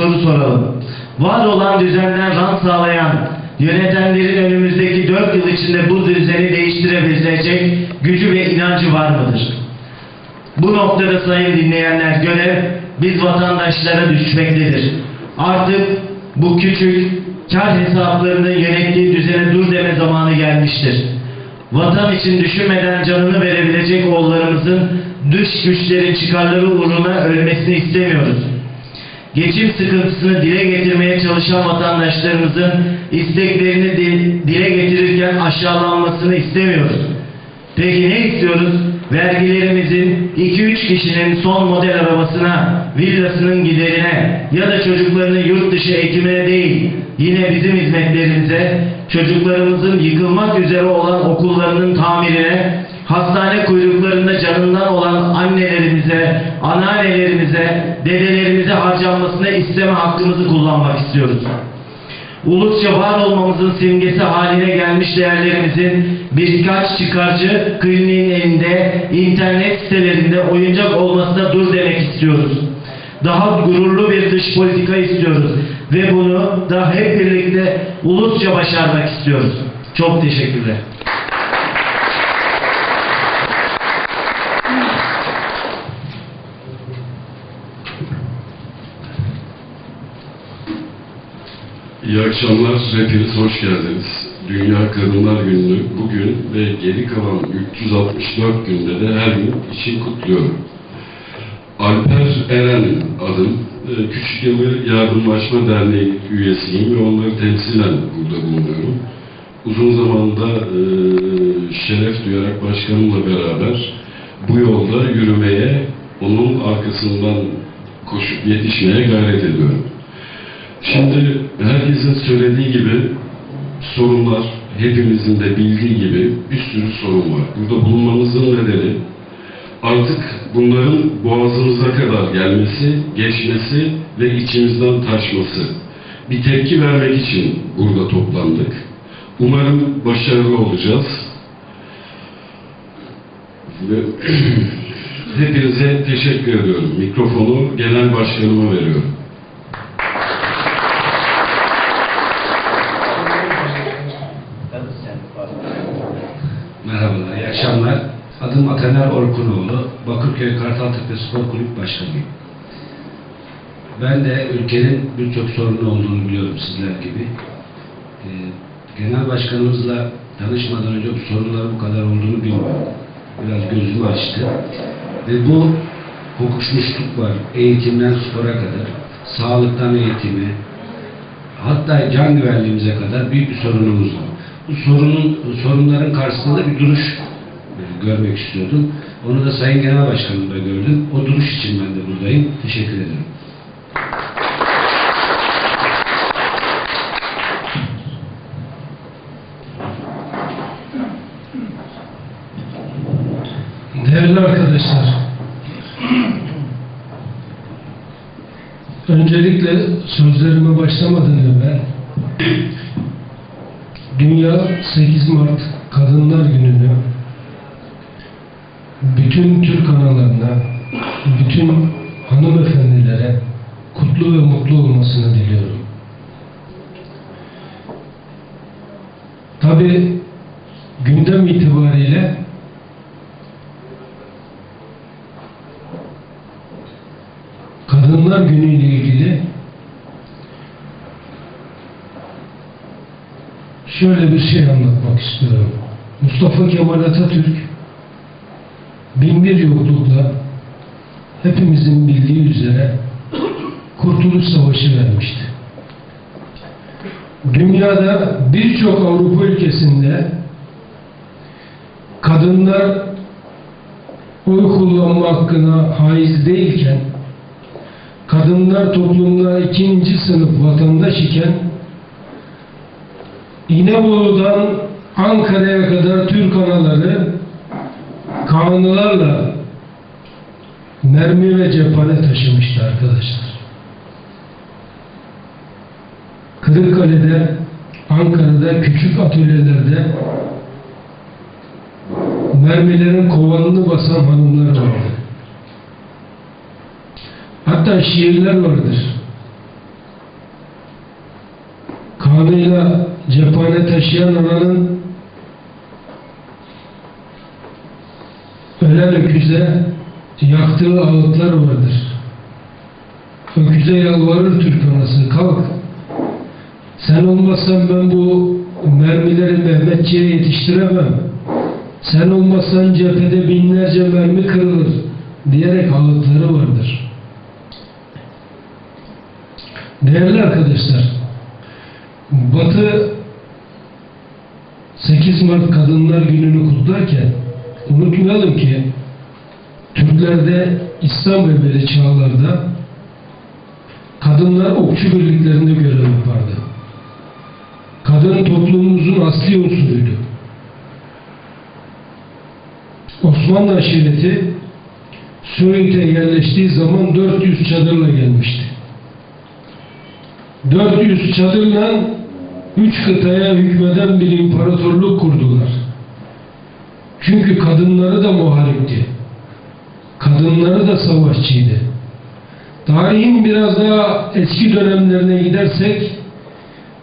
soru soralım. Var olan düzenden rant sağlayan yönetenlerin önümüzdeki dört yıl içinde bu düzeni değiştirebilecek gücü ve inancı var mıdır? Bu noktada sayın dinleyenler görev biz vatandaşlara düşmektedir. Artık bu küçük kar hesaplarının yönettiği düzene dur deme zamanı gelmiştir. Vatan için düşünmeden canını verebilecek oğullarımızın dış güçlerin çıkarları uğruna ölmesini istemiyoruz. Geçim sıkıntısını dile getirmeye çalışan vatandaşlarımızın isteklerini di- dile getirirken aşağılanmasını istemiyoruz. Peki ne istiyoruz? Vergilerimizin 2-3 kişinin son model arabasına, villasının giderine ya da çocuklarının yurt dışı eğitimine değil, yine bizim hizmetlerimize, çocuklarımızın yıkılmak üzere olan okullarının tamirine, hastane kuyruklarında canından olan annelerimize, anneannelerimize, dedelerimize harcanmasına isteme hakkımızı kullanmak istiyoruz ulusça var olmamızın simgesi haline gelmiş değerlerimizin birkaç çıkarcı kliniğin elinde, internet sitelerinde oyuncak olmasına dur demek istiyoruz. Daha gururlu bir dış politika istiyoruz ve bunu da hep birlikte ulusça başarmak istiyoruz. Çok teşekkürler. İyi akşamlar, hepiniz hoş geldiniz. Dünya Kadınlar Günü'nü bugün ve geri kalan 364 günde de her gün için kutluyorum. Alper Eren adım. Ee, Küçük Yalı Yardımlaşma Derneği üyesiyim ve onları temsilen burada bulunuyorum. Uzun zamanda e, şeref duyarak başkanımla beraber bu yolda yürümeye, onun arkasından koşup yetişmeye gayret ediyorum. Şimdi herkesin söylediği gibi sorunlar, hepimizin de bildiği gibi bir sürü sorun var. Burada bulunmamızın nedeni artık bunların boğazımıza kadar gelmesi, geçmesi ve içimizden taşması. Bir tepki vermek için burada toplandık. Umarım başarılı olacağız. Ve hepinize teşekkür ediyorum. Mikrofonu genel başkanıma veriyorum. Merhabalar, iyi akşamlar. Ataner Orkunoğlu, Bakırköy Kartaltepe Spor Kulüp Başkanıyım. Ben de ülkenin birçok sorunu olduğunu biliyorum sizler gibi. Ee, genel başkanımızla tanışmadan önce bu sorunların bu kadar olduğunu bilmiyordum. Biraz gözümü açtı. Ve bu kokuşmuşluk var. Eğitimden spora kadar, sağlıktan eğitime, hatta can güvenliğimize kadar büyük bir sorunumuz var. Bu sorunun, sorunların karşısında bir duruş görmek istiyordum. Onu da Sayın Genel Başkanımda gördüm. O duruş için ben de buradayım. Teşekkür ederim. Değerli arkadaşlar, öncelikle sözlerime başlamadan evvel Dünya 8 Mart Kadınlar Günü'nü bütün Türk analarına, bütün hanımefendilere kutlu ve mutlu olmasını diliyorum. Tabi gündem itibariyle Kadınlar Günü ile ilgili şöyle bir şey anlatmak istiyorum. Mustafa Kemal Atatürk binbir yoklukla hepimizin bildiği üzere Kurtuluş Savaşı vermişti. Dünyada birçok Avrupa ülkesinde kadınlar oy kullanma hakkına haiz değilken kadınlar toplumda ikinci sınıf vatandaş iken İnebolu'dan Ankara'ya kadar Türk anaları kanunlarla mermi ve cephane taşımıştı arkadaşlar. Kırıkkale'de, Ankara'da küçük atölyelerde mermilerin kovanını basan hanımlar vardı. Hatta şiirler vardır. kanıyla cephane taşıyan ananın ölen öküze yaktığı ağıtlar vardır. Öküze yalvarır Türk anası kalk. Sen olmazsan ben bu mermileri Mehmetçiğe yetiştiremem. Sen olmazsan cephede binlerce mermi kırılır diyerek ağıtları vardır. Değerli arkadaşlar, Batı 8 Mart Kadınlar Günü'nü kutlarken unutmayalım ki Türklerde İslam evveli çağlarda kadınlar okçu birliklerinde görev yapardı. Kadın toplumumuzun asli unsuruydu. Osmanlı aşireti Söğüt'e yerleştiği zaman 400 çadırla gelmişti. 400 çadırla üç kıtaya hükmeden bir imparatorluk kurdular. Çünkü kadınları da muharipti. Kadınları da savaşçıydı. Tarihin biraz daha eski dönemlerine gidersek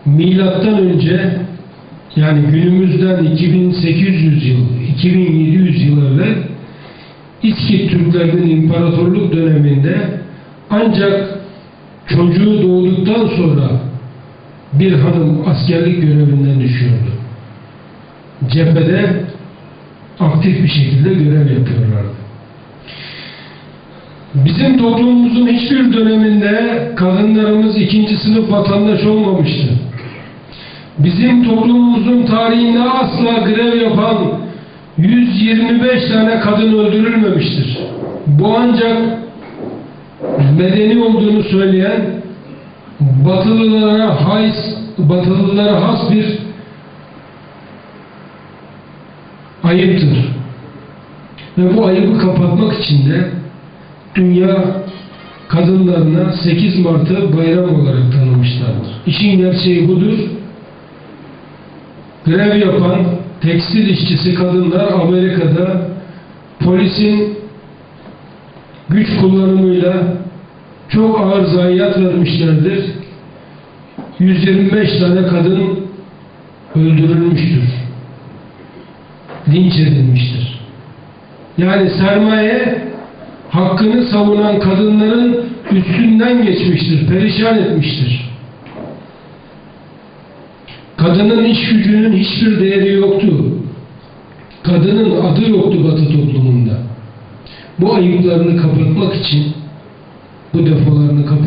milattan önce yani günümüzden 2800 yıl, 2700 yıl evvel İskit Türklerinin imparatorluk döneminde ancak çocuğu doğduktan sonra bir hanım askerlik görevinden düşüyordu. Cephede aktif bir şekilde görev yapıyorlardı. Bizim toplumumuzun hiçbir döneminde kadınlarımız ikinci sınıf vatandaş olmamıştı. Bizim toplumumuzun tarihinde asla grev yapan 125 tane kadın öldürülmemiştir. Bu ancak medeni olduğunu söyleyen Batılılara has, Batılılara has bir ayıptır. Ve bu ayıbı kapatmak için de dünya kadınlarına 8 Mart'ı bayram olarak tanımışlardır. İşin gerçeği budur. Grev yapan tekstil işçisi kadınlar Amerika'da polisin güç kullanımıyla çok ağır zayiat vermişlerdir. 125 tane kadın öldürülmüştür. Linç edilmiştir. Yani sermaye hakkını savunan kadınların üstünden geçmiştir, perişan etmiştir. Kadının iş gücünün hiçbir değeri yoktu. Kadının adı yoktu Batı toplumunda. Bu ayıplarını kapatmak için bu defolarını kapat